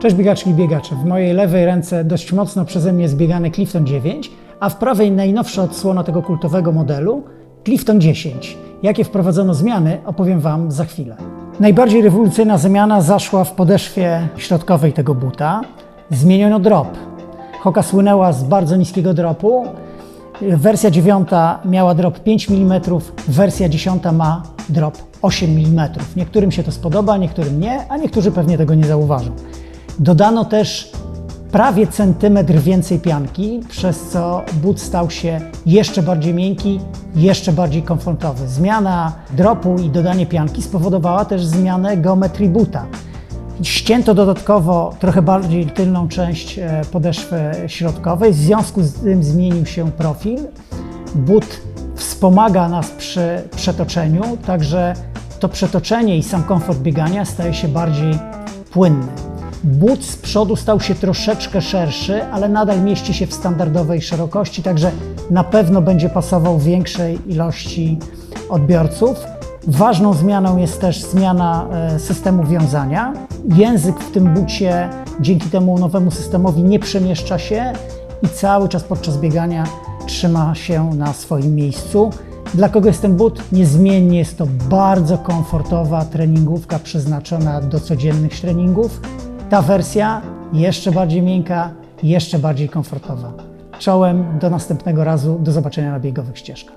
Cześć biegaczki i biegacze. W mojej lewej ręce dość mocno przeze mnie zbiegany Clifton 9, a w prawej najnowsza odsłona tego kultowego modelu Clifton 10. Jakie wprowadzono zmiany, opowiem Wam za chwilę. Najbardziej rewolucyjna zmiana zaszła w podeszwie środkowej tego buta. Zmieniono drop. Hoka słynęła z bardzo niskiego dropu. Wersja 9 miała drop 5 mm, wersja 10 ma drop 8 mm. Niektórym się to spodoba, niektórym nie, a niektórzy pewnie tego nie zauważą. Dodano też prawie centymetr więcej pianki, przez co but stał się jeszcze bardziej miękki, jeszcze bardziej komfortowy. Zmiana dropu i dodanie pianki spowodowała też zmianę geometrii buta. Ścięto dodatkowo trochę bardziej tylną część e, podeszwy środkowej, w związku z tym zmienił się profil. But wspomaga nas przy przetoczeniu, także to przetoczenie i sam komfort biegania staje się bardziej płynny. But z przodu stał się troszeczkę szerszy, ale nadal mieści się w standardowej szerokości, także na pewno będzie pasował większej ilości odbiorców. Ważną zmianą jest też zmiana e, systemu wiązania. Język w tym bucie dzięki temu nowemu systemowi nie przemieszcza się i cały czas podczas biegania trzyma się na swoim miejscu. Dla kogo jest ten but? Niezmiennie jest to bardzo komfortowa treningówka przeznaczona do codziennych treningów. Ta wersja jeszcze bardziej miękka, jeszcze bardziej komfortowa. Czołem do następnego razu, do zobaczenia na biegowych ścieżkach.